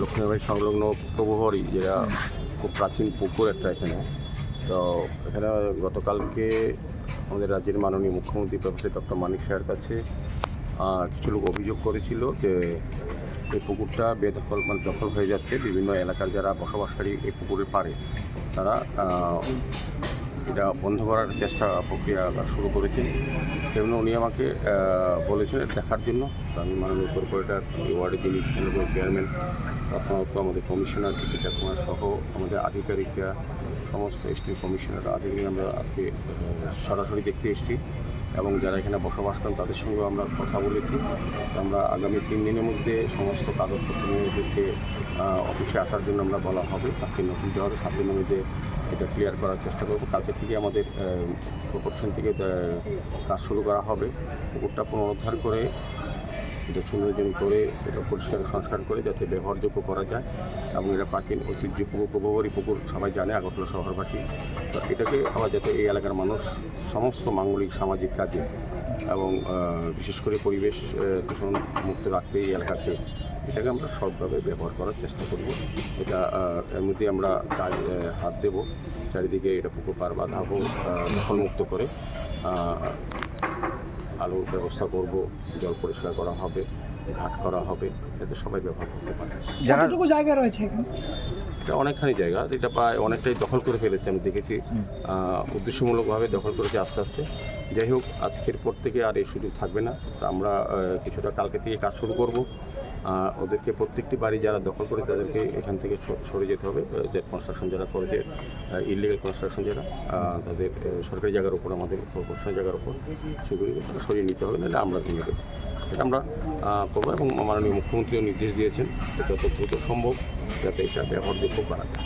লক্ষ্মীবাড়ি সংলগ্ন প্রভুহরি যেটা খুব প্রাচীন পুকুর একটা এখানে। তো এখানে গতকালকে আমাদের রাজ্যের মাননীয় মুখ্যমন্ত্রী প্রফেসর ডক্টর মানিক সাহের কাছে কিছু লোক অভিযোগ করেছিল যে এই পুকুরটা বেদখল মানে দখল হয়ে যাচ্ছে। বিভিন্ন এলাকার যারা বসবাসকারী এই পুকুরের পারে তারা এটা বন্ধ করার চেষ্টা প্রক্রিয়া শুরু করেছেন সেজন্য উনি আমাকে বলেছিলেন দেখার জন্য। আমি মাননীয় কর্পোরেটর ওয়ার্ডের যিনি সিলেবল চেয়ারম্যান প্রথমত আমাদের কমিশনার দীপিকা কুমার সহ আমাদের আধিকারিকরা, সমস্ত এসটি কমিশনার আধিকারিক আমরা আজকে সরাসরি দেখতে এসেছি। এবং যারা এখানে বসবাস করেন, তাদের সঙ্গেও আমরা কথা বলেছি। আমরা আগামী তিন দিনের মধ্যে সমস্ত কাগজপত্র নিয়ে অফিসে আসার জন্য আমরা বলা হবে। তাকে নোটিশ দেওয়া হবে। সাথে মধ্যে এটা ক্লিয়ার করার চেষ্টা করব। কালকে থেকে আমাদের প্রপোর্শন থেকে কাজ শুরু করা হবে। পুকুরটা পুনরুদ্ধার করে, এটা সুন্দরজন করে, এটা পরিষ্কার সংস্কার করে যাতে ব্যবহারযোগ্য করা যায় এবং এটা প্রাচীন ঐতিহ্য প্রভাবরী পুকুর, সবাই জানে, আগরতলা শহরবাসী। তো এটাকে আবার যাতে এই এলাকার মানুষ সমস্ত মাঙ্গলিক সামাজিক কাজে এবং বিশেষ করে পরিবেশ দূষণ মুক্ত রাখতে এই এলাকাকে এটাকে আমরা সৎভাবে ব্যবহার করার চেষ্টা করব। এটা এর মধ্যে আমরা কাজ হাত দেব। চারিদিকে এটা পুকুর পার বাঁধা হোক দখলমুক্ত করে। আলোর ব্যবস্থা করব জল পরিষ্কার করা হবে ঘাট করা হবে যাতে সবাই ব্যবহার করতে পারে। যারা কতটুকু জায়গা রয়েছে এখানে? এটা অনেকখানি জায়গা এটা প্রায় অনেকটাই দখল করে ফেলেছে আমি দেখেছি। উদ্দেশ্যমূলকভাবে দখল করেছে আস্তে আস্তে। যাই হোক আজকের পর থেকে আর এই সুযোগ থাকবে না। তো আমরা কিছুটা কালকে থেকে কাজ শুরু করব। ওদেরকে প্রত্যেকটি বাড়ি যারা দখল করে তাদেরকে এখান থেকে সরে যেতে হবে। যে কনস্ট্রাকশন যারা করেছে ইলিগাল কনস্ট্রাকশন যারা তাদের সরকারি জায়গার উপর, আমাদের কর্পোরেশন জায়গার উপর সেগুলি সরিয়ে নিতে হবে, নাহলে আমরা ভেঙে দেবো। সেটা আমরা করব এবং মাননীয় মুখ্যমন্ত্রীও নির্দেশ দিয়েছেন যত দ্রুত সম্ভব যাতে এটা ব্যবহারযোগ্য করা যায়।